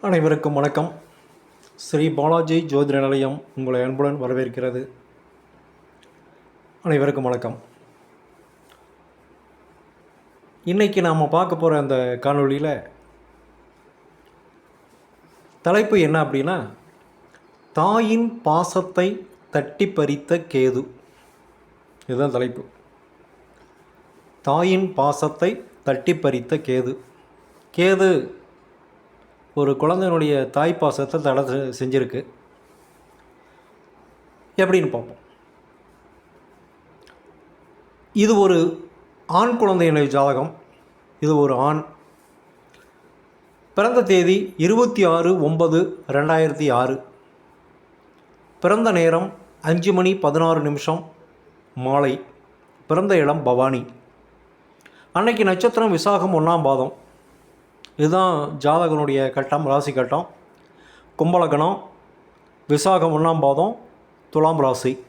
அனைவருக்கும் வணக்கம். ஸ்ரீ பாலாஜி ஜோதிட நிலையம் உங்களை அன்புடன் வரவேற்கிறது. அனைவருக்கும் வணக்கம். இன்றைக்கி நாம் பார்க்க போகிற அந்த காணொளியில் தலைப்பு என்ன அப்படின்னா தாயின் பாசத்தை தட்டி பறித்த கேது. இதுதான் தலைப்பு. தாயின் பாசத்தை தட்டி பறித்த கேது. கேது ஒரு குழந்தையினுடைய தாய் பாசத்தை தடை செஞ்சுருக்கு. எப்படின்னு பார்ப்போம். இது ஒரு ஆண் குழந்தையினுடைய ஜாதகம். இது ஒரு ஆண். பிறந்த தேதி இருபத்தி ஆறு ஒன்பது ரெண்டாயிரத்தி ஆறு. பிறந்த நேரம் அஞ்சு மணி பதினாறு நிமிஷம் மாலை. பிறந்த இடம் பவானி. அன்னைக்கு நட்சத்திரம் விசாகம் ஒன்றாம் பாதம். இதுதான் ஜாதகனுடைய கட்டம் ராசி கட்டம். கும்பலக்கணம் விசாகம் ஒன்றாம் பாதம் துலாம் ராசி.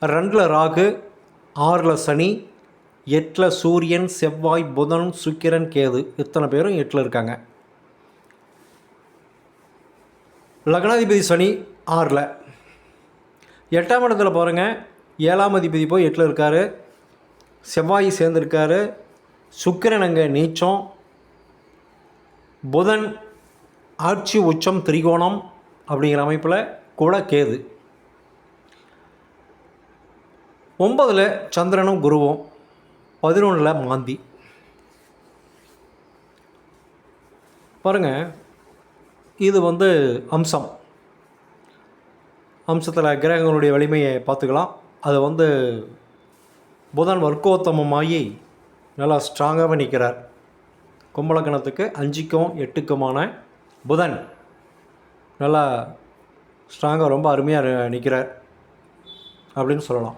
ரெண்டில் ராகு ஆறில் சனி எட்டில் சூரியன் செவ்வாய் புதன் சுக்கிரன் கேது. இத்தனை பேரும் எட்டில் இருக்காங்க. லக்னாதிபதி சனி ஆறில். எட்டாம் இடத்துல பாருங்கள் ஏழாம் அதிபதி போய் எட்டில் இருக்கார். செவ்வாய் சேர்ந்துருக்காரு. சுக்கிரன் அங்கே நீச்சம். புதன் ஆட்சி உச்சம் திரிகோணம் அப்படிங்கிற அமைப்பில் கூட கேது. ஒன்பதில் சந்திரனும் குருவும் பதினொன்றில் மாந்தி. பாருங்கள் இது வந்து அம்சம். அம்சத்தில் கிரகங்களுடைய வலிமையை பார்த்துக்கலாம். அது வந்து புதன் வர்க்கோத்தமமாகி நல்லா ஸ்ட்ராங்காகவே நிற்கிறார் கும்பலக்கணத்துக்கு அஞ்சுக்கும் எட்டுக்குமான புதன். நல்லா ஸ்ட்ராங்காக ரொம்ப அருமையாக நிற்கிறார் அப்படின்னு சொல்லலாம்.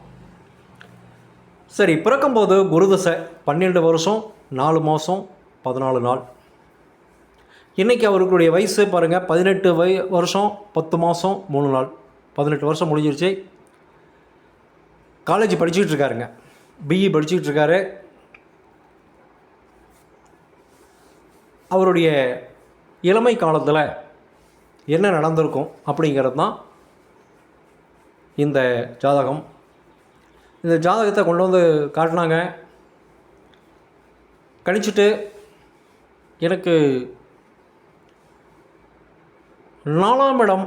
சரி பிறக்கும்போது குருதசை பன்னெண்டு வருஷம் நாலு மாதம் பதினாலு நாள். இன்றைக்கி அவர்களுடைய வயசு பாருங்கள் பதினெட்டு வய வருஷம் பத்து மாதம் மூணு நாள். பதினெட்டு வருஷம் முடிஞ்சிருச்சு. காலேஜ் படிச்சுக்கிட்டு இருக்காருங்க. பிஇ படிச்சுக்கிட்டு இருக்காரு. அவருடைய இளமை காலத்தில் என்ன நடந்திருக்கும் அப்படிங்கிறது தான் இந்த ஜாதகம். இந்த ஜாதகத்தை கொண்டு வந்து காட்டினாங்க. கணிச்சிட்டு எனக்கு நாலாம் இடம்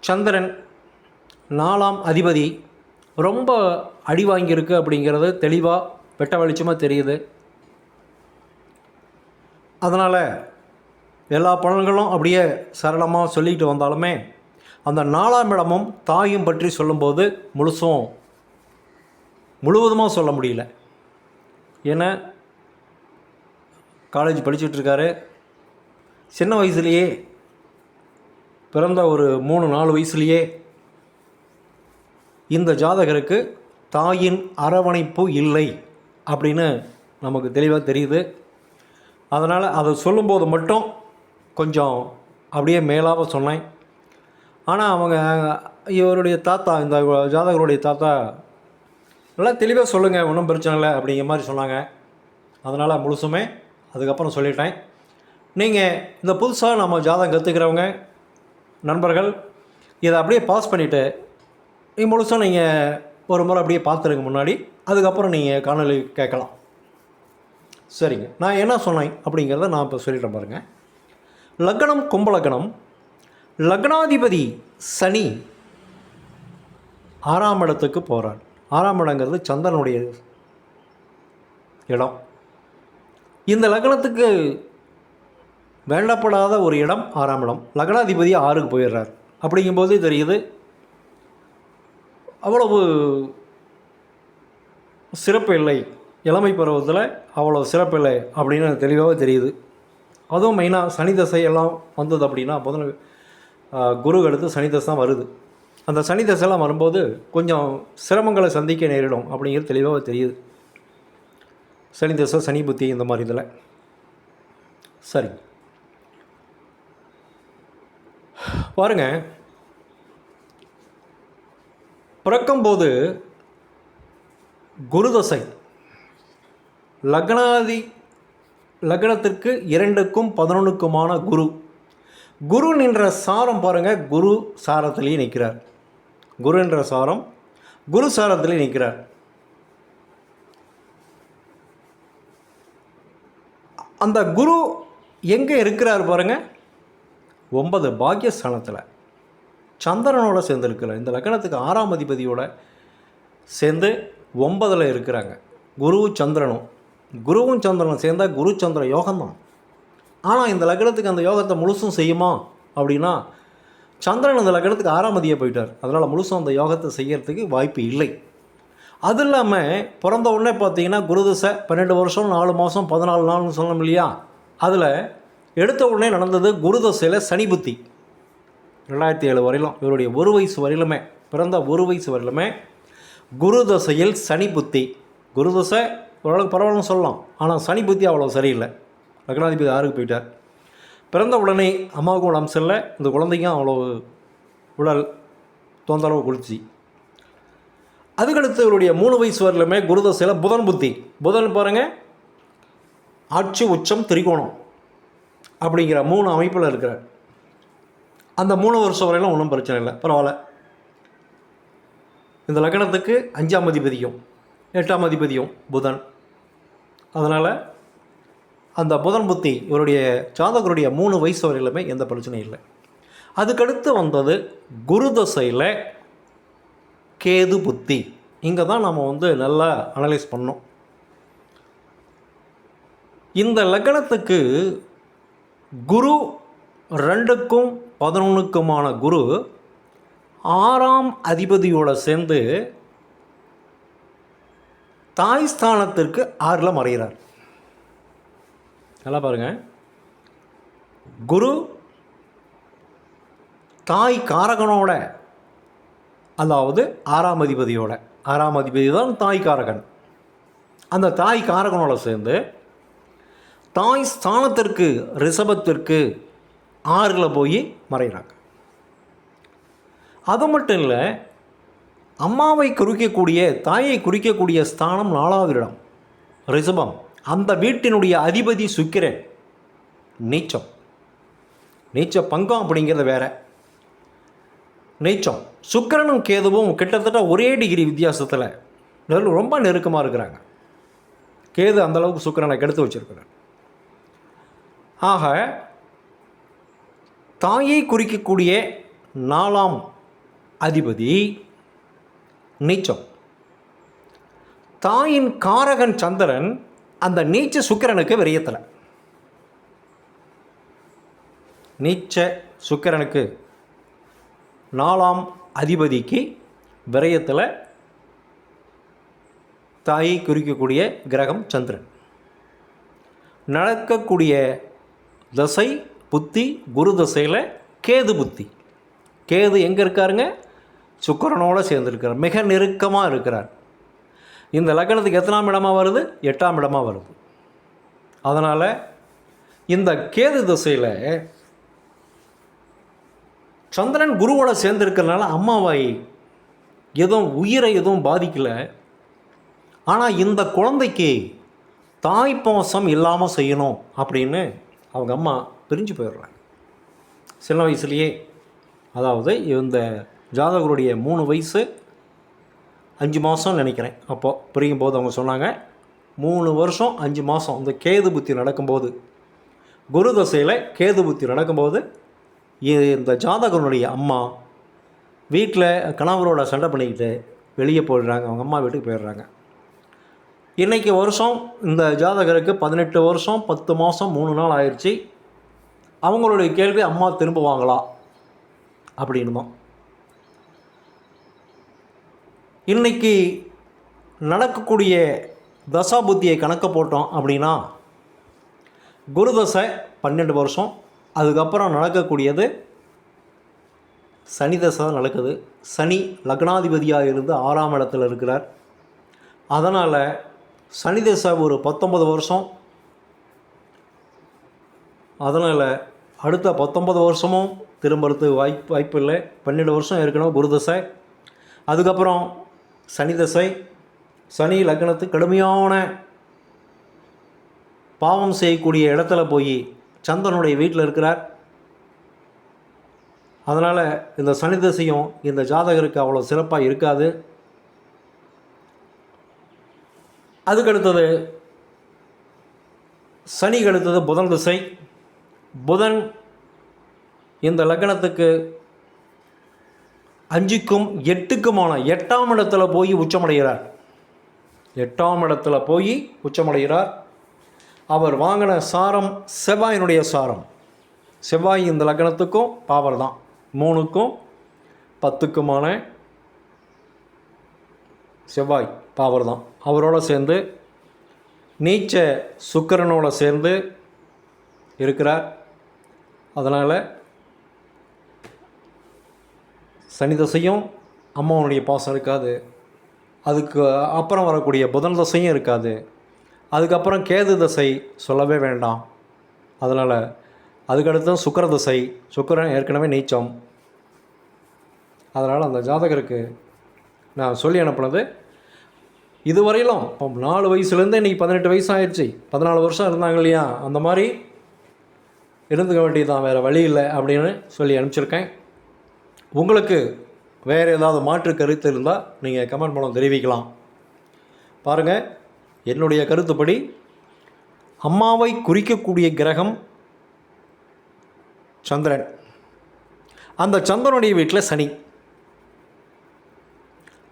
சந்திரன் நாலாம் அதிபதி ரொம்ப அடி வாங்கியிருக்கு அப்படிங்கிறது தெளிவாக வெட்ட வெளிச்சமாக தெரியுது. அதனால் எல்லா பலன்களும் அப்படியே சரளமாக சொல்லிக்கிட்டு வந்தாலுமே அந்த நாலாம் இடமும் தாயும் பற்றி சொல்லும்போது முழுசும் முழுவதுமாக சொல்ல முடியல. ஏன்னா காலேஜ் படிச்சுட்ருக்காரு சின்ன வயசுலேயே பிறந்த ஒரு மூணு நாலு வயசுலேயே இந்த ஜாதகருக்கு தாயின் அரவணைப்பு இல்லை அப்படின்னு நமக்கு தெளிவாக தெரியுது. அதனால் அதை சொல்லும்போது மட்டும் கொஞ்சம் அப்படியே மேலாக சொன்னேன். ஆனால் அவங்க இவருடைய தாத்தா இந்த ஜாதகருடைய தாத்தா நல்லா தெளிவாக சொல்லுங்கள் ஒன்றும் பிரச்சனை இல்லை அப்படிங்கிற மாதிரி சொன்னாங்க. அதனால் முழுசுமே அதுக்கப்புறம் சொல்லிட்டேன். நீங்கள் இந்த புதுசாக நம்ம ஜாதகம் கற்றுக்கிறவங்க நண்பர்கள் இதை அப்படியே பாஸ் பண்ணிவிட்டு நீங்கள் முழுசாக நீங்கள் ஒரு முறை அப்படியே பார்த்துருங்க முன்னாடி அதுக்கப்புறம் நீங்கள் காணொலி கேட்கலாம். சரிங்க. நான் என்ன சொன்னேன் அப்படிங்கிறத நான் இப்போ சொல்லிட்டேன் பாருங்கள் லக்னம் கும்பலக்னம் லக்னாதிபதி சனி ஆறாம் இடத்துக்கு போகிறார் ஆறாம் இடங்கிறது சந்திரனுடைய இடம். இந்த லக்னத்துக்கு வேண்டப்படாத ஒரு இடம் ஆறாம் இடம். லக்னாதிபதி ஆறுக்கு போயிடுறார். அப்படிங்கும்போது தெரியுது அவ்வளவு சிறப்பு இல்லை. இளமை பருவத்தில் அவ்வளோ சிறப்பு இல்லை அப்படின்னு தெளிவாக தெரியுது. அதுவும் மெயினாக சனி தசை எல்லாம் வந்தது அப்படின்னா அப்போ குரு அடுத்து சனி தசை தான் வருது. அந்த சனி தசைலாம் வரும்போது கொஞ்சம் சிரமங்களை சந்திக்க நேரிடும் அப்படிங்கிறது தெளிவாக தெரியுது. சனி தசை சனி புத்தி இந்த மாதிரி இதில். சரி. பாருங்க. பிறக்கும்போது குருதசை லக்னாதி லக்னத்திற்கு இரண்டுக்கும் பதினொன்றுக்குமான குரு. குரு நின்ற சாரம் பாருங்கள் குரு சாரத்திலேயே நிற்கிறார். குரு என்ற சாரம் குரு சாரத்திலே நிற்கிறார். அந்த குரு எங்கே இருக்கிறார் பாருங்கள் ஒன்பது பாக்கியஸ்தானத்தில் சந்திரனோட சேர்ந்து இருக்கிறார் இந்த லக்னத்துக்கு ஆறாம் அதிபதியோட சேர்ந்து ஒன்பதில் இருக்கிறாங்க. குரு சந்திரனும். குருவும் சந்திரனும் சேர்ந்தால் குரு சந்திர யோகம்தான் ஆனால் இந்த லக்னத்துக்கு அந்த யோகத்தை முழுசும் செய்யுமா அப்படின்னா சந்திரன் அந்த லக்னத்துக்கு ஆறாம் போயிட்டார். அதனால் முழுசும் அந்த யோகத்தை செய்யறதுக்கு வாய்ப்பு இல்லை. அது இல்லாமல் பிறந்த உடனே பார்த்தீங்கன்னா குருதசை பன்னெண்டு வருஷம் நாலு மாதம் பதினாலு நாள்னு சொல்லணும் இல்லையா? அதில் எடுத்த உடனே நடந்தது குருதசையில் சனி புத்தி. ரெண்டாயிரத்தி ஏழு வரையிலும் இவருடைய ஒரு வயசு வரையிலுமே பிறந்த ஒரு வயசு வரையிலுமே குரு தசையில் சனி புத்தி. குருதசை ஓரளவுக்கு பரவாயில்லன்னு சொல்லலாம். ஆனால் சனி புத்தி அவ்வளோ சரியில்லை. லக்னாதிபதி ஆறுக்கு போயிட்டார். பிறந்த உடனே அம்மாவுக்கும் உடம்பு சரியில்லை. இந்த குழந்தைக்கும் அவ்வளோ உடல் தொந்தரவு குளிர்ச்சி. அதுக்கடுத்து இவருடைய மூணு வயசு வரலுமே குருதசையில் புதன் புத்தி. புதன் பாருங்கள் ஆட்சி உச்சம் திரிகோணம் அப்படிங்கிற மூணு அமைப்பில் இருக்கிறார். அந்த மூணு வருஷம் வரையிலும் ஒன்றும் பிரச்சனை இல்லை. பரவாயில்ல. இந்த லக்னத்துக்கு அஞ்சாம் அதிபதியும் எட்டாம் அதிபதியும் புதன். அதனால் அந்த புதன் புத்தி இவருடைய ஜாதகருடைய மூணு வயசு வரையிலுமே எந்த பிரச்சனையும் இல்லை. அதுக்கடுத்து வந்தது குரு தசையில் கேது புத்தி. இங்கே தான் நம்ம வந்து நல்லா அனலைஸ் பண்ணோம். இந்த லக்னத்துக்கு குரு ரெண்டுக்கும் பதினொன்றுக்குமான குரு ஆறாம் அதிபதியோடு சேர்ந்து தாய் ஸ்தானத்திற்கு ஆறில் மறைகிறார். நல்லா பாருங்கள் குரு தாய் காரகனோட அதாவது ஆறாம் அதிபதியோட ஆறாம் அதிபதி தான் தாய் காரகன். அந்த தாய் காரகனோட சேர்ந்து தாய் ஸ்தானத்திற்கு ரிஷபத்திற்கு ஆறில் போய் மறைகிறாங்க. அது மட்டும் இல்லை அம்மாவை குறிக்கக்கூடிய தாயை குறிக்கக்கூடிய ஸ்தானம் நாலாவது இடம். ரிஷபம் அந்த வீட்டினுடைய அதிபதி சுக்கிரன். நீச்சம். நீச்ச பங்கம் அப்படிங்கிறது வேற. நீச்சம். சுக்கிரனும் கேதுவும் கிட்டத்தட்ட ஒரே டிகிரி வித்தியாசத்தில் ரொம்ப நெருக்கமாக இருக்கிறாங்க. கேது அந்தளவுக்கு சுக்கரனை கெடுத்து வச்சுருக்கிறார். ஆக தாயை குறிக்கக்கூடிய நாலாம் அதிபதி நீச்சம். தாயின் காரகன் சந்திரன் அந்த நீச்ச சுக்கிரனுக்கு விரயத்தில் நீச்ச சுக்கிரனுக்கு நாலாம் அதிபதிக்கு விரயத்தில் தாயை குறிக்கக்கூடிய கிரகம் சந்திரன். நடக்கக்கூடிய தசை புத்தி குரு தசையில் கேது புத்தி. கேது எங்கே இருக்காருங்க? சுக்கரனோடு சேர்ந்துருக்கிறார். மிக நெருக்கமாக இருக்கிறார். இந்த லக்னத்துக்கு எத்தனாம் இடமாக வருது? எட்டாம் இடமாக வருது. அதனால் இந்த கேது திசையில் சந்திரன் குருவோட சேர்ந்துருக்கிறதுனால அம்மாவை எதுவும் உயிரை எதுவும் பாதிக்கலை. ஆனால் இந்த குழந்தைக்கு தாய்ப்பாசம் இல்லாமல் செய்யணும் அப்படின்னு அவங்க அம்மா பிரிஞ்சு போயிடுறாங்க. சின்ன வயசுலேயே. அதாவது இந்த ஜாதகருடைய மூணு வயசு அஞ்சு மாதம் நினைக்கிறேன். அப்போது புரியும் போது அவங்க சொன்னாங்க மூணு வருஷம் அஞ்சு மாதம் இந்த கேது புத்தி நடக்கும்போது குரு தசையில் கேது புத்தி நடக்கும்போது இந்த ஜாதகனுடைய அம்மா வீட்டில் கணவரோட சண்டை பண்ணிக்கிட்டு வெளியே போயிடுறாங்க. அவங்க அம்மா வீட்டுக்கு போயிடுறாங்க. இன்றைக்கி வருஷம் இந்த ஜாதகருக்கு பதினெட்டு வருஷம் பத்து மாதம் மூணு நாள் ஆயிடுச்சு. அவங்களுடைய கேள்வி அம்மா திரும்புவாங்களா? அப்படின்னு தான். இன்னைக்கு நடக்கக்கூடிய தசா புத்தியை கணக்க போட்டோம் அப்படின்னா குரு தசை பன்னெண்டு வருஷம் அதுக்கப்புறம் நடக்கக்கூடியது சனி தசை தான் நடக்குது. சனி லக்னாதிபதியாக இருந்து ஆறாம் இடத்துல இருக்கிறார். அதனால் சனி தசை ஒரு பத்தொன்பது வருஷம். அதனால் அடுத்த பத்தொன்பது வருஷமும் திரும்புறதுக்கு வாய்ப்பு வாய்ப்பு இல்லை. பன்னெண்டு வருஷம் இருக்கணும் குருதசை அதுக்கப்புறம் சனி தசை சனி லக்னத்து கடுமையான பாவம் செய்யக்கூடிய இடத்துல போய் சந்திரனுடைய வீட்டில் இருக்கிறார். அதனால் இந்த சனி தசையும் இந்த ஜாதகருக்கு அவ்வளோ சிறப்பாக இருக்காது. அதுக்கடுத்தது சனிக்கு அடுத்தது புதன் திசை. புதன் இந்த லக்னத்துக்கு அஞ்சுக்கும் எட்டுக்குமான எட்டாம் இடத்துல போய் உச்சமடைகிறார். எட்டாம் இடத்துல போய் உச்சமடைகிறார். அவர் வாங்கின சாரம் செவ்வாயினுடைய சாரம். செவ்வாய் இந்த லக்னத்துக்கும் பாவர் தான் மூணுக்கும் பத்துக்குமான செவ்வாய் பாவர் தான் அவரோட சேர்ந்து நீச்ச சுக்கிரனோட சேர்ந்து இருக்கிறார். அதனால் சனி தசையும் அம்மாவனுடைய பாசம் இருக்காது. அதுக்கு அப்புறம் வரக்கூடிய புதன் தசையும் இருக்காது. அதுக்கப்புறம் கேது தசை சொல்லவே வேண்டாம். அதனால் அதுக்கடுத்து சுக்கர தசை. சுக்கரன் ஏற்கனவே நீச்சம். அதனால் அந்த ஜாதகருக்கு நான் சொல்லி அனுப்புனது இதுவரையிலும் இப்போ நாலு வயசுலேருந்து இன்றைக்கி பதினெட்டு வயசு ஆயிடுச்சு பதினாலு வருஷம் இருந்தாங்க இல்லையா? அந்த மாதிரி இருந்துக்க வேண்டியதுதான். வேறு வழி இல்லை அப்படின்னு சொல்லி அனுப்பிச்சிருக்கேன். உங்களுக்கு வேறு ஏதாவது மாற்று கருத்து இருந்தால் நீங்கள் கமெண்ட் மூலம் தெரிவிக்கலாம். பாருங்கள் என்னுடைய கருத்துப்படி அம்மாவை குறிக்கக்கூடிய கிரகம் சந்திரன். அந்த சந்திரனுடைய வீட்டில் சனி.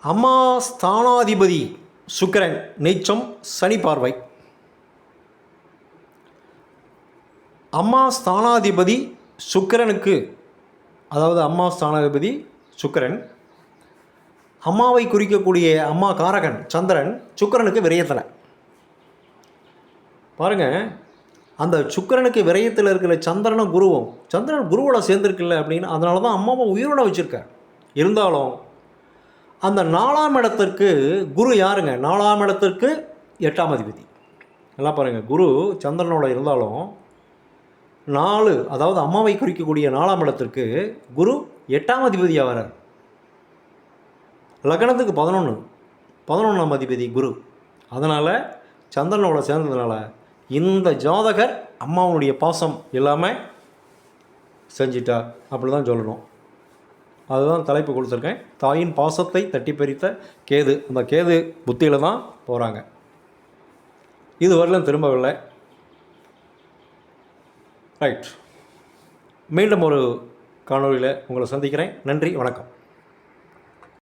அம்மா ஸ்தானாதிபதி சுக்கிரன் நீச்சம் சனி பார்வை. அம்மா ஸ்தானாதிபதி சுக்கிரனுக்கு அதாவது அம்மா ஸ்தானாதிபதி சுக்கிரன் அம்மாவை குறிக்கக்கூடிய அம்மா காரகன் சந்திரன் சுக்கிரனுக்கு விரயத்தில். பாருங்கள் அந்த சுக்கிரனுக்கு விரயத்தில் இருக்கிற சந்திரனும் குருவும் சந்திரன் குருவோட சேர்ந்துருக்குல்ல அப்படின்னு அதனால தான் அம்மாவை உயிரோட வச்சுருக்கார். இருந்தாலும் அந்த நாலாம் இடத்திற்கு குரு யாருங்க? நாலாம் இடத்திற்கு எட்டாம் அதிபதி. நல்லா பாருங்கள் குரு சந்திரனோட இருந்தாலும் நாலு அதாவது அம்மாவை குறிக்கக்கூடிய நாலாம் இடத்திற்கு குரு எட்டாம் அதிபதியாக வரார் லக்னத்துக்கு பதினொன்று பதினொன்றாம் அதிபதி குரு. அதனால் சந்திரனோட சேர்ந்ததுனால இந்த ஜாதகர் அம்மாவனுடைய பாசம் இல்லாமல் செஞ்சிட்டார் அப்படி தான் சொல்லணும். அதுதான் தலைப்பு கொடுத்துருக்கேன். தாயின் பாசத்தை தட்டி பறித்த கேது. அந்த கேது புத்தியில் தான் போகிறாங்க இது வரலும் திரும்பவில்லை. ரைட் மீண்டும் ஒரு காணொலியில் உங்களை சந்திக்கிறேன். நன்றி வணக்கம்.